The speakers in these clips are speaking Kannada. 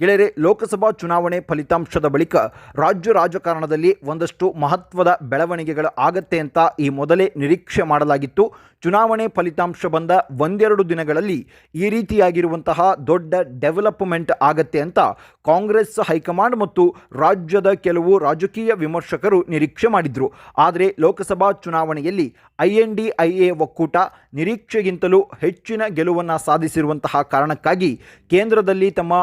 ಗೆಳೆಯರೆ, ಲೋಕಸಭಾ ಚುನಾವಣೆ ಫಲಿತಾಂಶದ ಬಳಿಕ ರಾಜ್ಯ ರಾಜಕಾರಣದಲ್ಲಿ ಒಂದಷ್ಟು ಮಹತ್ವದ ಬೆಳವಣಿಗೆಗಳು ಆಗತ್ತೆ ಅಂತ ಈ ಮೊದಲೇ ನಿರೀಕ್ಷೆ ಮಾಡಲಾಗಿತ್ತು. ಚುನಾವಣೆ ಫಲಿತಾಂಶ ಬಂದ ಒಂದೆರಡು ದಿನಗಳಲ್ಲಿ ಈ ರೀತಿಯಾಗಿರುವಂತಹ ದೊಡ್ಡ ಡೆವಲಪ್ಮೆಂಟ್ ಆಗತ್ತೆ ಅಂತ ಕಾಂಗ್ರೆಸ್, ಹೈಕಮಾಂಡ್ ಮತ್ತು ರಾಜ್ಯದ ಕೆಲವು ರಾಜಕೀಯ ವಿಮರ್ಶಕರು ನಿರೀಕ್ಷೆ ಮಾಡಿದ್ರು. ಆದರೆ ಲೋಕಸಭಾ ಚುನಾವಣೆಯಲ್ಲಿ I N D I A ಒಕ್ಕೂಟ ನಿರೀಕ್ಷೆಗಿಂತಲೂ ಹೆಚ್ಚಿನ ಗೆಲುವನ್ನು ಸಾಧಿಸಿರುವಂತಹ ಕಾರಣಕ್ಕಾಗಿ ಕೇಂದ್ರದಲ್ಲಿ ತಮ್ಮ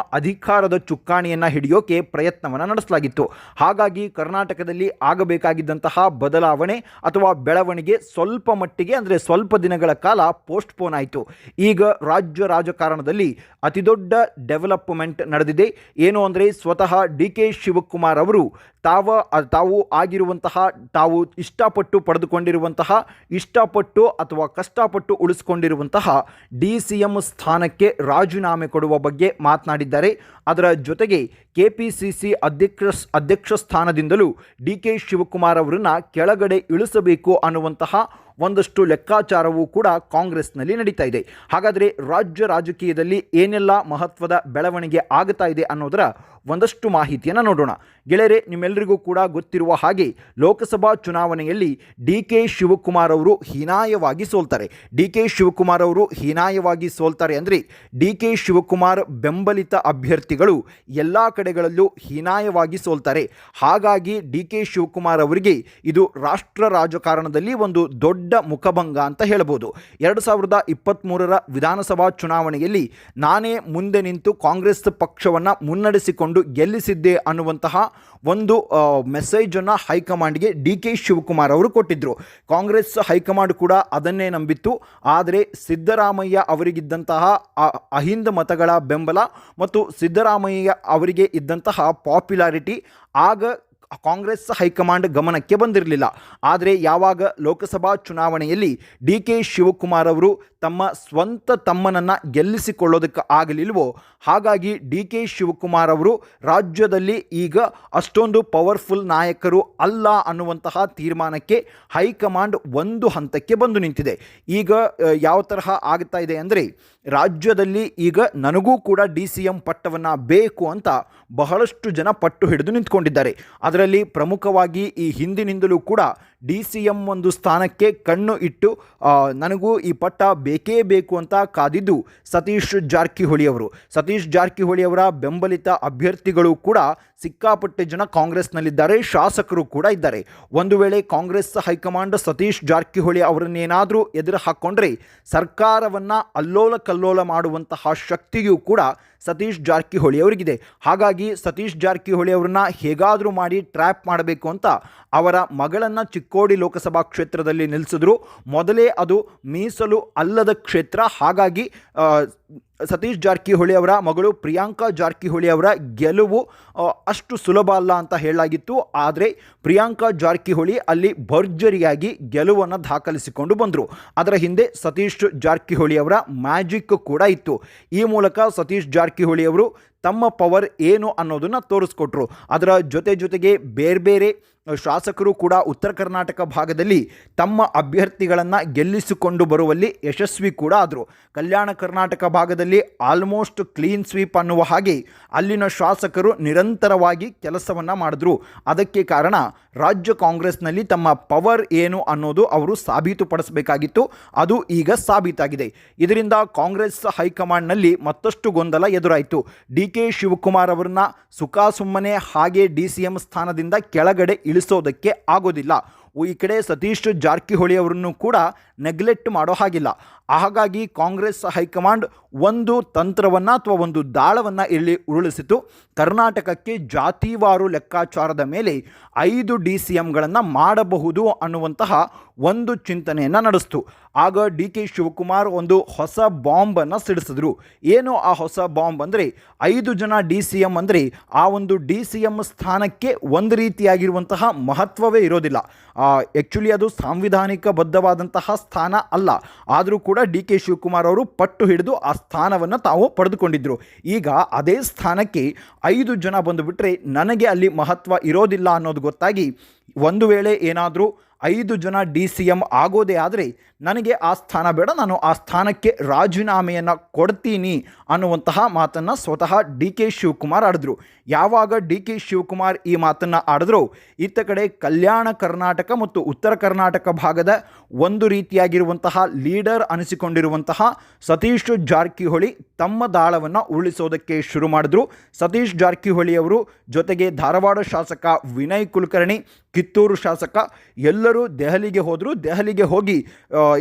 ಅಧಿಕಾರದ ಚುಕ್ಕಾಣಿಯನ್ನು ಹಿಡಿಯೋಕೆ ಪ್ರಯತ್ನವನ್ನು ನಡೆಸಲಾಗಿತ್ತು. ಹಾಗಾಗಿ ಕರ್ನಾಟಕದಲ್ಲಿ ಆಗಬೇಕಾಗಿದ್ದಂತಹ ಬದಲಾವಣೆ ಅಥವಾ ಬೆಳವಣಿಗೆ ಸ್ವಲ್ಪ ಮಟ್ಟಿಗೆ ಅಂದರೆ ಸ್ವಲ್ಪ ದಿನಗಳ ಕಾಲ ಪೋಸ್ಟ್ಪೋನ್ ಆಯಿತು. ಈಗ ರಾಜ್ಯ ರಾಜಕಾರಣದಲ್ಲಿ ಅತಿದೊಡ್ಡ ಡೆವಲಪ್ಮೆಂಟ್ ನಡೆದಿದೆ. ಏನು ಅಂದರೆ ಸ್ವತಃ ಡಿ ಕೆ ಶಿವಕುಮಾರ್ ಅವರು ತಾವ ತಾವು ಆಗಿರುವಂತಹ, ತಾವು ಇಷ್ಟಪಟ್ಟು ಪಡೆದುಕೊಂಡಿರುವಂತಹ, ಇಷ್ಟಪಟ್ಟು ಅಥವಾ ಕಷ್ಟಪಟ್ಟು ಉಳಿಸ್ಕೊಂಡಿರುವಂತಹ ಡಿ ಸಿ ಎಂ ಸ್ಥಾನಕ್ಕೆ ರಾಜೀನಾಮೆ ಕೊಡುವ ಬಗ್ಗೆ ಮಾತನಾಡಿದ್ದಾರೆ. ಅದರ ಜೊತೆಗೆ ಕೆ ಪಿ ಸಿ ಸಿ ಅಧ್ಯಕ್ಷ ಅಧ್ಯಕ್ಷ ಸ್ಥಾನದಿಂದಲೂ ಡಿ ಕೆ ಶಿವಕುಮಾರ್ ಅವರನ್ನು ಕೆಳಗಡೆ ಇಳಿಸಬೇಕು ಅನ್ನುವಂತಹ ಒಂದಷ್ಟು ಲೆಕ್ಕಾಚಾರವೂ ಕೂಡ ಕಾಂಗ್ರೆಸ್ನಲ್ಲಿ ನಡೀತಾ ಇದೆ. ಹಾಗಾದರೆ ರಾಜ್ಯ ರಾಜಕೀಯದಲ್ಲಿ ಏನೆಲ್ಲ ಮಹತ್ವದ ಬೆಳವಣಿಗೆ ಆಗ್ತಾ ಇದೆ ಅನ್ನೋದರ ಒಂದಷ್ಟು ಮಾಹಿತಿಯನ್ನು ನೋಡೋಣ. ಗೆಳೆಯರೆ ನಿಮ್ಮೆಲ್ಲರಿಗೂ ಕೂಡ ಗೊತ್ತಿರುವ ಹಾಗೆ ಲೋಕಸಭಾ ಚುನಾವಣೆಯಲ್ಲಿ ಡಿ ಕೆ ಶಿವಕುಮಾರ್ ಅವರು ಹೀನಾಯವಾಗಿ ಸೋಲ್ತಾರೆ. ಡಿ ಕೆ ಶಿವಕುಮಾರ್ ಅವರು ಹೀನಾಯವಾಗಿ ಸೋಲ್ತಾರೆ ಅಂದರೆ ಡಿ ಕೆ ಶಿವಕುಮಾರ್ ಬೆಂಬಲಿತ ಅಭ್ಯರ್ಥಿಗಳು ಎಲ್ಲ ಕಡೆಗಳಲ್ಲೂ ಹೀನಾಯವಾಗಿ ಸೋಲ್ತಾರೆ. ಹಾಗಾಗಿ ಡಿ ಕೆ ಶಿವಕುಮಾರ್ ಅವರಿಗೆ ಇದು ರಾಷ್ಟ್ರ ರಾಜಕಾರಣದಲ್ಲಿ ಒಂದು ದೊಡ್ಡ ಮುಖಭಂಗ ಅಂತ ಹೇಳ್ಬೋದು ಎರಡು ಸಾವಿರದ ಇಪ್ಪತ್ತ್ಮೂರರ ವಿಧಾನಸಭಾ ಚುನಾವಣೆಯಲ್ಲಿ ನಾನೇ ಮುಂದೆ ನಿಂತು ಕಾಂಗ್ರೆಸ್ ಪಕ್ಷವನ್ನು ಮುನ್ನಡೆಸಿಕೊಂಡು ಗೆಲ್ಲಿಸಿದ್ದೆ ಅನ್ನುವಂತಹ ಒಂದು ಮೆಸೇಜನ್ನು ಹೈಕಮಾಂಡ್ಗೆ ಡಿ ಕೆ ಶಿವಕುಮಾರ್ ಅವರು ಕೊಟ್ಟಿದ್ದರು ಕಾಂಗ್ರೆಸ್ ಹೈಕಮಾಂಡ್ ಕೂಡ ಅದನ್ನೇ ನಂಬಿತ್ತು. ಆದರೆ ಸಿದ್ದರಾಮಯ್ಯ ಅವರಿಗಿದ್ದಂತಹ ಅಹಿಂದ ಮತಗಳ ಬೆಂಬಲ ಮತ್ತು ಸಿದ್ದರಾಮಯ್ಯ ಅವರಿಗೆ ಇದ್ದಂತಹ ಪಾಪ್ಯುಲಾರಿಟಿ ಆಗ ಕಾಂಗ್ರೆಸ್ ಹೈಕಮಾಂಡ್ ಗಮನಕ್ಕೆ ಬಂದಿರಲಿಲ್ಲ. ಆದರೆ ಯಾವಾಗ ಲೋಕಸಭಾ ಚುನಾವಣೆಯಲ್ಲಿ ಡಿ ಕೆ ಶಿವಕುಮಾರ್ ಅವರು ತಮ್ಮ ಸ್ವಂತ ತಮ್ಮನನ್ನು ಗೆಲ್ಲಿಸಿಕೊಳ್ಳೋದಕ್ಕೆ ಆಗಲಿಲ್ವೋ, ಹಾಗಾಗಿ ಡಿ ಕೆ ಶಿವಕುಮಾರ್ ಅವರು ರಾಜ್ಯದಲ್ಲಿ ಈಗ ಅಷ್ಟೊಂದು ಪವರ್ಫುಲ್ ನಾಯಕರು ಅಲ್ಲ ಅನ್ನುವಂತಹ ತೀರ್ಮಾನಕ್ಕೆ ಹೈಕಮಾಂಡ್ ಒಂದು ಹಂತಕ್ಕೆ ಬಂದು ನಿಂತಿದೆ. ಈಗ ಯಾವ ತರಹ ಆಗ್ತಾ ಇದೆ ಅಂದರೆ ರಾಜ್ಯದಲ್ಲಿ ಈಗ ನನಗೂ ಕೂಡ ಡಿ ಸಿ ಎಂ ಪಟ್ಟವನ್ನು ಬೇಕು ಅಂತ ಬಹಳಷ್ಟು ಜನ ಪಟ್ಟು ಹಿಡಿದು ನಿಂತ್ಕೊಂಡಿದ್ದಾರೆ. ಅದರಲ್ಲಿ ಪ್ರಮುಖವಾಗಿ ಈ ಹಿಂದಿನಿಂದಲೂ ಕೂಡ ಡಿ ಸಿ ಎಂ ಒಂದು ಸ್ಥಾನಕ್ಕೆ ಕಣ್ಣು ಇಟ್ಟು ನನಗೂ ಈ ಪಟ್ಟ ಬೇಕೇ ಬೇಕು ಅಂತ ಕಾದಿದ್ದು ಸತೀಶ್ ಜಾರಕಿಹೊಳಿ ಅವರು. ಸತೀಶ್ ಜಾರಕಿಹೊಳಿ ಅವರ ಬೆಂಬಲಿತ ಅಭ್ಯರ್ಥಿಗಳು ಕೂಡ ಸಿಕ್ಕಾಪಟ್ಟೆ ಜನ ಕಾಂಗ್ರೆಸ್ನಲ್ಲಿದ್ದಾರೆ, ಶಾಸಕರು ಕೂಡ ಇದ್ದಾರೆ. ಒಂದು ವೇಳೆ ಕಾಂಗ್ರೆಸ್ ಹೈಕಮಾಂಡ್ ಸತೀಶ್ ಜಾರಕಿಹೊಳಿ ಅವರನ್ನೇನಾದರೂ ಎದುರು ಹಾಕ್ಕೊಂಡ್ರೆ ಸರ್ಕಾರವನ್ನು ಅಲ್ಲೋಲ ಕಲ್ಲೋಲ ಮಾಡುವಂತಹ ಶಕ್ತಿಯೂ ಕೂಡ ಸತೀಶ್ ಜಾರಕಿಹೊಳಿ ಅವರಿಗಿದೆ. ಹಾಗಾಗಿ ಸತೀಶ್ ಜಾರಕಿಹೊಳಿ ಅವರನ್ನ ಹೇಗಾದರೂ ಮಾಡಿ ಟ್ರ್ಯಾಪ್ ಮಾಡಬೇಕು ಅಂತ ಅವರ ಮಗಳನ್ನು ಚಿಕ್ಕೋಡಿ ಲೋಕಸಭಾ ಕ್ಷೇತ್ರದಲ್ಲಿ ನಿಲ್ಲಿಸಿದ್ರು ಮೊದಲೇ ಅದು ಮೀಸಲು ಅಲ್ಲದ ಕ್ಷೇತ್ರ. ಹಾಗಾಗಿ ಸತೀಶ್ ಜಾರಕಿಹೊಳಿ ಅವರ ಮಗಳು ಪ್ರಿಯಾಂಕಾ ಜಾರಕಿಹೊಳಿ ಅವರ ಗೆಲುವು ಅಷ್ಟು ಸುಲಭ ಅಲ್ಲ ಅಂತ ಹೇಳಲಾಗಿತ್ತು. ಆದರೆ ಪ್ರಿಯಾಂಕಾ ಜಾರಕಿಹೊಳಿ ಅಲ್ಲಿ ಭರ್ಜರಿಯಾಗಿ ಗೆಲುವನ್ನು ದಾಖಲಿಸಿಕೊಂಡು ಬಂದರು. ಅದರ ಹಿಂದೆ ಸತೀಶ್ ಜಾರಕಿಹೊಳಿ ಅವರ ಮ್ಯಾಜಿಕ್ ಕೂಡ ಇತ್ತು. ಈ ಮೂಲಕ ಸತೀಶ್ ಜಾರಕಿಹೊಳಿ ಅವರು ತಮ್ಮ ಪವರ್ ಏನು ಅನ್ನೋದನ್ನು ತೋರಿಸ್ಕೊಟ್ರು. ಅದರ ಜೊತೆ ಜೊತೆಗೆ ಬೇರೆ ಬೇರೆ ಶಾಸಕರು ಕೂಡ ಉತ್ತರ ಕರ್ನಾಟಕ ಭಾಗದಲ್ಲಿ ತಮ್ಮ ಅಭ್ಯರ್ಥಿಗಳನ್ನು ಗೆಲ್ಲಿಸಿಕೊಂಡು ಬರುವಲ್ಲಿ ಯಶಸ್ವಿ ಕೂಡ ಆದರು. ಕಲ್ಯಾಣ ಕರ್ನಾಟಕ ಭಾಗದಲ್ಲಿ ಆಲ್ಮೋಸ್ಟ್ ಕ್ಲೀನ್ ಸ್ವೀಪ್ ಅನ್ನುವ ಹಾಗೆ ಅಲ್ಲಿನ ಶಾಸಕರು ನಿರಂತರವಾಗಿ ಕೆಲಸವನ್ನು ಮಾಡಿದ್ರು. ಅದಕ್ಕೆ ಕಾರಣ ರಾಜ್ಯ ಕಾಂಗ್ರೆಸ್ನಲ್ಲಿ ತಮ್ಮ ಪವರ್ ಏನು ಅನ್ನೋದು ಅವರು ಸಾಬೀತುಪಡಿಸಬೇಕಾಗಿತ್ತು. ಅದು ಈಗ ಸಾಬೀತಾಗಿದೆ. ಇದರಿಂದ ಕಾಂಗ್ರೆಸ್ ಹೈಕಮಾಂಡ್ನಲ್ಲಿ ಮತ್ತಷ್ಟು ಗೊಂದಲ ಎದುರಾಯಿತು. ಡಿ ಕೆ ಶಿವಕುಮಾರ್ ಅವರನ್ನ ಸುಖಾಸುಮ್ಮನೆ ಹಾಗೆ ಡಿ ಸಿ ಎಂ ಸ್ಥಾನದಿಂದ ಕೆಳಗಡೆ ಇಳಿಸೋದಕ್ಕೆ ಆಗೋದಿಲ್ಲ. ಈ ಕಡೆ ಸತೀಶ್ ಜಾರಕಿಹೊಳಿ ಅವರನ್ನು ಕೂಡ ನೆಗ್ಲೆಕ್ಟ್ ಮಾಡೋ ಹಾಗಿಲ್ಲ. ಹಾಗಾಗಿ ಕಾಂಗ್ರೆಸ್ ಹೈಕಮಾಂಡ್ ಒಂದು ತಂತ್ರವನ್ನು ಅಥವಾ ಒಂದು ದಾಳವನ್ನು ಇಲ್ಲಿ ಉರುಳಿಸಿತು. ಕರ್ನಾಟಕಕ್ಕೆ ಜಾತಿವಾರು ಲೆಕ್ಕಾಚಾರದ ಮೇಲೆ ಐದು ಡಿ ಸಿ ಎಮ್ಗಳನ್ನು ಮಾಡಬಹುದು ಅನ್ನುವಂತಹ ಒಂದು ಚಿಂತನೆಯನ್ನು ನಡೆಸ್ತು. ಆಗ ಡಿ ಕೆ ಶಿವಕುಮಾರ್ ಒಂದು ಹೊಸ ಬಾಂಬನ್ನು ಸಿಡಿಸಿದ್ರು. ಏನು ಆ ಹೊಸ ಬಾಂಬ್ ಅಂದರೆ? ಐದು ಜನ ಡಿ ಸಿ ಎಂ ಅಂದರೆ ಆ ಒಂದು ಡಿ ಸಿ ಎಂ ಸ್ಥಾನಕ್ಕೆ ಒಂದು ರೀತಿಯಾಗಿರುವಂತಹ ಮಹತ್ವವೇ ಇರೋದಿಲ್ಲ. ಆ್ಯಕ್ಚುಲಿ ಅದು ಸಾಂವಿಧಾನಿಕ ಬದ್ಧವಾದಂತಹ ಸ್ಥಾನ ಅಲ್ಲ. ಆದರೂ ಕೂಡ ಡಿ ಕೆ ಶಿವಕುಮಾರ್ ಅವರು ಪಟ್ಟು ಹಿಡಿದು ಆ ಸ್ಥಾನವನ್ನು ತಾವು ಪಡೆದುಕೊಂಡಿದ್ದರು ಈಗ ಅದೇ ಸ್ಥಾನಕ್ಕೆ ಐದು ಜನ ಬಂದುಬಿಟ್ರೆ ನನಗೆ ಅಲ್ಲಿ ಮಹತ್ವ ಇರೋದಿಲ್ಲ ಅನ್ನೋದು ಗೊತ್ತಾಗಿ ಒಂದು ವೇಳೆ ಏನಾದರೂ ಐದು ಜನ ಡಿ ಸಿ ಎಂ ಆಗೋದೇ ಆದರೆ ನನಗೆ ಆ ಸ್ಥಾನ ಬೇಡ, ನಾನು ಆ ಸ್ಥಾನಕ್ಕೆ ರಾಜೀನಾಮೆಯನ್ನು ಕೊಡ್ತೀನಿ ಅನ್ನುವಂತಹ ಮಾತನ್ನು ಸ್ವತಃ ಡಿ ಕೆ ಶಿವಕುಮಾರ್ ಆಡಿದ್ರು. ಯಾವಾಗ ಡಿ ಕೆ ಶಿವಕುಮಾರ್ ಈ ಮಾತನ್ನು ಆಡಿದ್ರು ಇತ್ತ ಕಡೆ ಕಲ್ಯಾಣ ಕರ್ನಾಟಕ ಮತ್ತು ಉತ್ತರ ಕರ್ನಾಟಕ ಭಾಗದ ಒಂದು ರೀತಿಯಾಗಿರುವಂತಹ ಲೀಡರ್ ಅನಿಸಿಕೊಂಡಿರುವಂತಹ ಸತೀಶ್ ಜಾರಕಿಹೊಳಿ ತಮ್ಮ ದಾಳವನ್ನು ಉರುಳಿಸೋದಕ್ಕೆ ಶುರು ಮಾಡಿದ್ರು. ಸತೀಶ್ ಜಾರಕಿಹೊಳಿ ಅವರು ಜೊತೆಗೆ ಧಾರವಾಡ ಶಾಸಕ ವಿನಯ್ ಕುಲಕರ್ಣಿ ಕಿತ್ತೂರು ಶಾಸಕ, ಎಲ್ಲರೂ ದೆಹಲಿಗೆ ಹೋದರು. ದೆಹಲಿಗೆ ಹೋಗಿ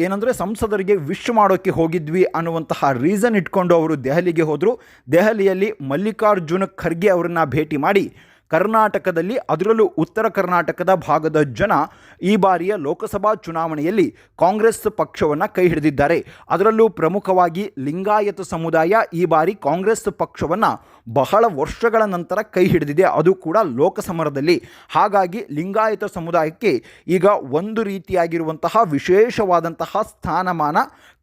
ಏನಂದರೆ ಸಂಸದರಿಗೆ ವಿಶ್ ಮಾಡೋಕ್ಕೆ ಹೋಗಿದ್ವಿ ಅನ್ನುವಂತಹ ರೀಸನ್ ಇಟ್ಕೊಂಡು ಅವರು ದೆಹಲಿಗೆ ಹೋದರು. ದೆಹಲಿಯಲ್ಲಿ ಮಲ್ಲಿಕಾರ್ಜುನ ಖರ್ಗೆ ಅವರನ್ನು ಭೇಟಿ ಮಾಡಿ ಕರ್ನಾಟಕದಲ್ಲಿ, ಅದರಲ್ಲೂ ಉತ್ತರ ಕರ್ನಾಟಕದ ಭಾಗದ ಜನ ಈ ಬಾರಿಯ ಲೋಕಸಭಾ ಚುನಾವಣೆಯಲ್ಲಿ ಕಾಂಗ್ರೆಸ್ ಪಕ್ಷವನ್ನು ಕೈ ಹಿಡಿದಿದ್ದಾರೆ. ಅದರಲ್ಲೂ ಪ್ರಮುಖವಾಗಿ ಲಿಂಗಾಯತ ಸಮುದಾಯ ಈ ಬಾರಿ ಕಾಂಗ್ರೆಸ್ ಪಕ್ಷವನ್ನು ಬಹಳ ವರ್ಷಗಳ ನಂತರ ಕೈ ಹಿಡಿದಿದೆ. ಅದು ಕೂಡ ಲೋಕಸಮರದಲ್ಲಿ. ಹಾಗಾಗಿ ಲಿಂಗಾಯತ ಸಮುದಾಯಕ್ಕೆ ಈಗ ಒಂದು ರೀತಿಯಾಗಿರುವಂತಹ ವಿಶೇಷವಾದಂತಹ ಸ್ಥಾನಮಾನ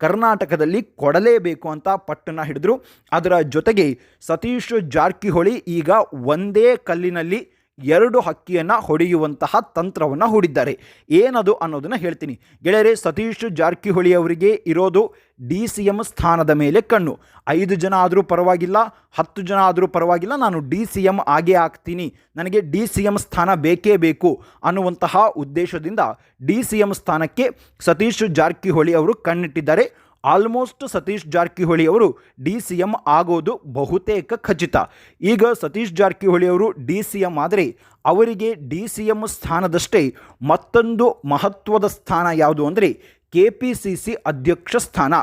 ಕರ್ನಾಟಕದಲ್ಲಿ ಕೊಡಲೇಬೇಕು ಅಂತ ಪಟ್ಟನ್ನು ಹಿಡಿದ್ರು. ಅದರ ಜೊತೆಗೆ ಸತೀಶ್ ಜಾರಕಿಹೊಳಿ ಈಗ ಒಂದೇ ಕಲ್ಲಿನಲ್ಲಿ ಎರಡು ಹಕ್ಕಿಯನ್ನು ಹೊಡೆಯುವಂತಹ ತಂತ್ರವನ್ನು ಹೂಡಿದ್ದಾರೆ. ಏನದು ಅನ್ನೋದನ್ನು ಹೇಳ್ತೀನಿ. ಗೆಳೆಯರೆ, ಸತೀಶ್ ಜಾರಕಿಹೊಳಿ ಅವರಿಗೆ ಇರೋದು ಡಿ ಸಿ ಎಂ ಸ್ಥಾನದ ಮೇಲೆ ಕಣ್ಣು. ಐದು ಜನ ಆದರೂ ಪರವಾಗಿಲ್ಲ, ಹತ್ತು ಜನ ಆದರೂ ಪರವಾಗಿಲ್ಲ, ನಾನು ಡಿ ಸಿ ಎಂ ಆಗೇ ಆಗ್ತೀನಿ. ನನಗೆ ಡಿ ಸಿ ಎಂ ಸ್ಥಾನ ಬೇಕೇ ಬೇಕು ಅನ್ನುವಂತಹ ಉದ್ದೇಶದಿಂದ ಡಿ ಸಿ ಎಂ ಸ್ಥಾನಕ್ಕೆ ಸತೀಶ್ ಜಾರಕಿಹೊಳಿ ಅವರು ಕಣ್ಣಿಟ್ಟಿದ್ದಾರೆ. ಆಲ್ಮೋಸ್ಟ್ ಸತೀಶ್ ಜಾರಕಿಹೊಳಿ ಅವರು ಡಿ ಸಿ ಎಂ ಆಗೋದು ಬಹುತೇಕ ಖಚಿತ. ಈಗ ಸತೀಶ್ ಜಾರಕಿಹೊಳಿ ಅವರು ಡಿ ಸಿ ಎಂ ಆದರೆ ಅವರಿಗೆ ಡಿ ಸಿ ಎಂ ಸ್ಥಾನದಷ್ಟೇ ಮತ್ತೊಂದು ಮಹತ್ವದ ಸ್ಥಾನ ಯಾವುದು ಅಂದರೆ ಕೆ ಪಿ ಸಿ ಸಿ ಅಧ್ಯಕ್ಷ ಸ್ಥಾನ.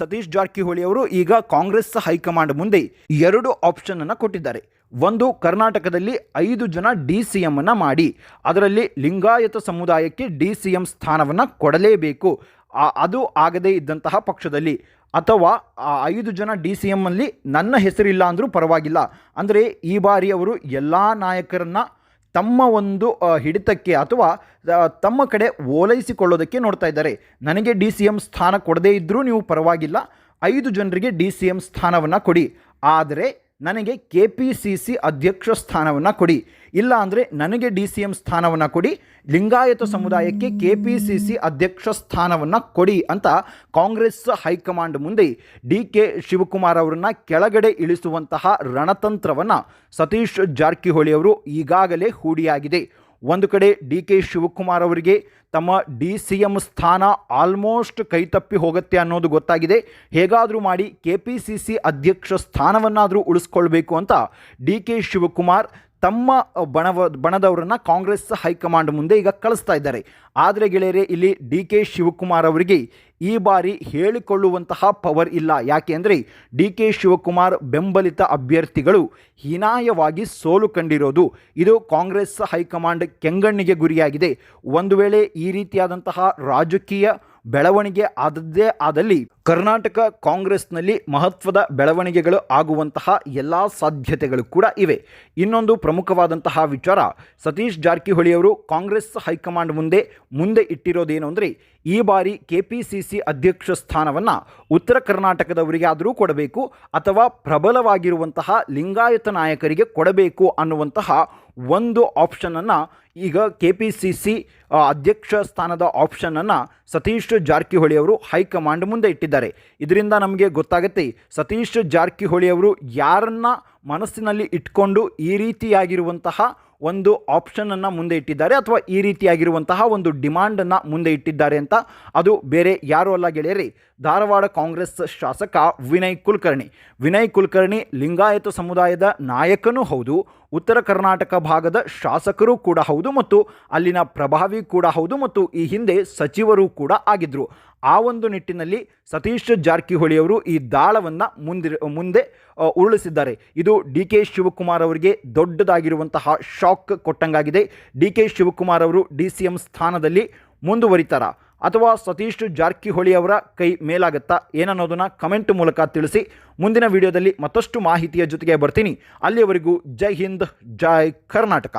ಸತೀಶ್ ಜಾರಕಿಹೊಳಿ ಅವರು ಈಗ ಕಾಂಗ್ರೆಸ್ ಹೈಕಮಾಂಡ್ ಮುಂದೆ ಎರಡು ಆಪ್ಷನನ್ನು ಕೊಟ್ಟಿದ್ದಾರೆ. ಒಂದು ಕರ್ನಾಟಕದಲ್ಲಿ ಐದು ಜನ ಡಿ ಸಿ ಎಮ್ಮನ್ನು ಮಾಡಿ, ಅದರಲ್ಲಿ ಲಿಂಗಾಯತ ಸಮುದಾಯಕ್ಕೆ ಡಿ ಸಿ ಎಂ ಸ್ಥಾನವನ್ನು ಕೊಡಲೇಬೇಕು. ಅದು ಆಗದೇ ಇದ್ದಂತಹ ಪಕ್ಷದಲ್ಲಿ ಅಥವಾ ಆ, ಐದು ಜನ ಡಿ ಸಿ ಎಮ್ಮಲ್ಲಿ ನನ್ನ ಹೆಸರಿಲ್ಲ ಅಂದರೂ ಪರವಾಗಿಲ್ಲ. ಅಂದರೆ ಈ ಬಾರಿ ಅವರು ಎಲ್ಲ ನಾಯಕರನ್ನು ತಮ್ಮ ಒಂದು ಹಿಡಿತಕ್ಕೆ ಅಥವಾ ತಮ್ಮ ಕಡೆ ಓಲೈಸಿಕೊಳ್ಳೋದಕ್ಕೆ ನೋಡ್ತಾ ಇದ್ದಾರೆ. ನನಗೆ ಡಿ ಸಿ ಎಂ ಸ್ಥಾನ ಕೊಡದೇ ಇದ್ದರೂ ನೀವು ಪರವಾಗಿಲ್ಲ. ಐದು ಜನರಿಗೆ ಡಿ ಸಿ ಎಂ ಸ್ಥಾನವನ್ನು ಕೊಡಿ. ಆದರೆ ನನಗೆ ಕೆ ಪಿ ಸಿ ಸಿ ಅಧ್ಯಕ್ಷ ಸ್ಥಾನವನ್ನು ಕೊಡಿ. ಇಲ್ಲ ಅಂದರೆ ನನಗೆ ಡಿ ಸಿ ಎಂ ಸ್ಥಾನವನ್ನು ಕೊಡಿ. ಲಿಂಗಾಯತ ಸಮುದಾಯಕ್ಕೆ ಕೆ ಪಿ ಸಿ ಸಿ ಅಧ್ಯಕ್ಷ ಸ್ಥಾನವನ್ನು ಕೊಡಿ ಅಂತ ಕಾಂಗ್ರೆಸ್ ಹೈಕಮಾಂಡ್ ಮುಂದೆ ಡಿ ಕೆ ಶಿವಕುಮಾರ್ ಅವರನ್ನು ಕೆಳಗಡೆ ಇಳಿಸುವಂತಹ ರಣತಂತ್ರವನ್ನು ಸತೀಶ್ ಜಾರಕಿಹೊಳಿ ಅವರು ಈಗಾಗಲೇ ಹೂಡಿಯಾಗಿದೆ. ಒಂದು ಕಡೆ ಡಿ ಕೆ ಶಿವಕುಮಾರ್ ಅವರಿಗೆ ತಮ್ಮ ಡಿ ಸಿ ಎಂ ಸ್ಥಾನ ಆಲ್ಮೋಸ್ಟ್ ಕೈತಪ್ಪಿ ಹೋಗುತ್ತೆ ಅನ್ನೋದು ಗೊತ್ತಾಗಿದೆ. ಹೇಗಾದರೂ ಮಾಡಿ ಕೆ ಪಿ ಸಿ ಸಿ ಅಧ್ಯಕ್ಷ ಸ್ಥಾನವನ್ನಾದರೂ ಉಳಿಸ್ಕೊಳ್ಬೇಕು ಅಂತ ಡಿ ಕೆ ಶಿವಕುಮಾರ್ ತಮ್ಮ ಬಣವ, ಬಣದವರನ್ನು ಕಾಂಗ್ರೆಸ್ ಹೈಕಮಾಂಡ್ ಮುಂದೆ ಈಗ ಕಳಿಸ್ತಾ ಇದ್ದಾರೆ. ಆದರೆ ಗೆಳೆಯರೆ, ಇಲ್ಲಿ ಡಿ ಕೆ ಶಿವಕುಮಾರ್ ಅವರಿಗೆ ಈ ಬಾರಿ ಹೇಳಿಕೊಳ್ಳುವಂತಹ ಪವರ್ ಇಲ್ಲ. ಯಾಕೆ ಅಂದರೆ ಡಿ ಕೆ ಶಿವಕುಮಾರ್ ಬೆಂಬಲಿತ ಅಭ್ಯರ್ಥಿಗಳು ಹೀನಾಯವಾಗಿ ಸೋಲು ಕಂಡಿರೋದು. ಇದು ಕಾಂಗ್ರೆಸ್ ಹೈಕಮಾಂಡ್ ಕೆಂಗಣ್ಣಿಗೆ ಗುರಿಯಾಗಿದೆ. ಒಂದು ವೇಳೆ ಈ ರೀತಿಯಾದಂತಹ ರಾಜಕೀಯ ಬೆಳವಣಿಗೆ ಆದದ್ದೇ ಆದಲ್ಲಿ ಕರ್ನಾಟಕ ಕಾಂಗ್ರೆಸ್ನಲ್ಲಿ ಮಹತ್ವದ ಬೆಳವಣಿಗೆಗಳು ಆಗುವಂತಹ ಎಲ್ಲ ಸಾಧ್ಯತೆಗಳು ಕೂಡ ಇವೆ. ಇನ್ನೊಂದು ಪ್ರಮುಖವಾದಂತಹ ವಿಚಾರ, ಸತೀಶ್ ಜಾರಕಿಹೊಳಿ ಅವರು ಕಾಂಗ್ರೆಸ್ ಹೈಕಮಾಂಡ್ ಮುಂದೆ ಮುಂದೆ ಇಟ್ಟಿರೋದೇನು ಅಂದರೆ, ಈ ಬಾರಿ ಕೆ ಪಿ ಸಿ ಸಿ ಅಧ್ಯಕ್ಷ ಸ್ಥಾನವನ್ನು ಉತ್ತರ ಕರ್ನಾಟಕದವರಿಗೆ ಆದರೂ ಕೊಡಬೇಕು ಅಥವಾ ಪ್ರಬಲವಾಗಿರುವಂತಹ ಲಿಂಗಾಯತ ನಾಯಕರಿಗೆ ಕೊಡಬೇಕು ಅನ್ನುವಂತಹ ಒಂದು ಆಪ್ಷನನ್ನು ಈಗ ಕೆ ಪಿ ಸಿ ಸಿ ಅಧ್ಯಕ್ಷ ಸ್ಥಾನದ ಆಪ್ಷನನ್ನು ಸತೀಶ್ ಜಾರಕಿಹೊಳಿ ಅವರು ಹೈಕಮಾಂಡ್ ಮುಂದೆ ಇಟ್ಟಿದ್ದಾರೆ. ಇದರಿಂದ ನಮಗೆ ಗೊತ್ತಾಗುತ್ತೆ, ಸತೀಶ್ ಜಾರಕಿಹೊಳಿ ಅವರು ಯಾರನ್ನ ಮನಸ್ಸಿನಲ್ಲಿ ಇಟ್ಕೊಂಡು ಈ ರೀತಿಯಾಗಿರುವಂತಹ ಒಂದು ಆಪ್ಷನನ್ನು ಮುಂದೆ ಇಟ್ಟಿದ್ದಾರೆ ಅಥವಾ ಈ ರೀತಿಯಾಗಿರುವಂತಹ ಒಂದು ಡಿಮಾಂಡನ್ನು ಮುಂದೆ ಇಟ್ಟಿದ್ದಾರೆ ಅಂತ ಅದು ಬೇರೆ ಯಾರೂ ಅಲ್ಲ ಗೆಳೆಯರಿ. ಧಾರವಾಡ ಕಾಂಗ್ರೆಸ್ ಶಾಸಕ ವಿನಯ್ ಕುಲಕರ್ಣಿ. ವಿನಯ್ ಕುಲಕರ್ಣಿ ಲಿಂಗಾಯತ ಸಮುದಾಯದ ನಾಯಕನೂ ಹೌದು, ಉತ್ತರ ಕರ್ನಾಟಕ ಭಾಗದ ಶಾಸಕರು ಕೂಡ ಹೌದು ಮತ್ತು ಅಲ್ಲಿನ ಪ್ರಭಾವಿ ಕೂಡ ಹೌದು ಮತ್ತು ಈ ಹಿಂದೆ ಸಚಿವರು ಕೂಡ ಆಗಿದ್ದರು ಆ ಒಂದು ನಿಟ್ಟಿನಲ್ಲಿ ಸತೀಶ್ ಜಾರಕಿಹೊಳಿ ಅವರು ಈ ದಾಳವನ್ನು ಮುಂದಿರ, ಮುಂದೆ ಉರುಳಿಸಿದ್ದಾರೆ. ಇದು ಡಿ ಕೆ ಶಿವಕುಮಾರ್ ಅವರಿಗೆ ದೊಡ್ಡದಾಗಿರುವಂತಹ ಶಾಕ್ ಕೊಟ್ಟಂಗಾಗಿದೆ. ಡಿ ಕೆ ಶಿವಕುಮಾರ್ ಅವರು ಡಿ ಸಿ ಎಂ ಸ್ಥಾನದಲ್ಲಿ ಮುಂದುವರಿತಾರ? ಅಥವಾ ಸತೀಶ್ ಜಾರಕಿಹೊಳಿ ಅವರ ಕೈ ಮೇಲಾಗತ್ತಾ? ಏನನ್ನೋದನ್ನು ಕಮೆಂಟ್ ಮೂಲಕ ತಿಳಿಸಿ. ಮುಂದಿನ ವಿಡಿಯೋದಲ್ಲಿ ಮತ್ತಷ್ಟು ಮಾಹಿತಿಯ ಜೊತೆಗೆ ಬರ್ತೀನಿ. ಅಲ್ಲಿಯವರೆಗೂ ಜೈ ಹಿಂದ್, ಜೈ ಕರ್ನಾಟಕ.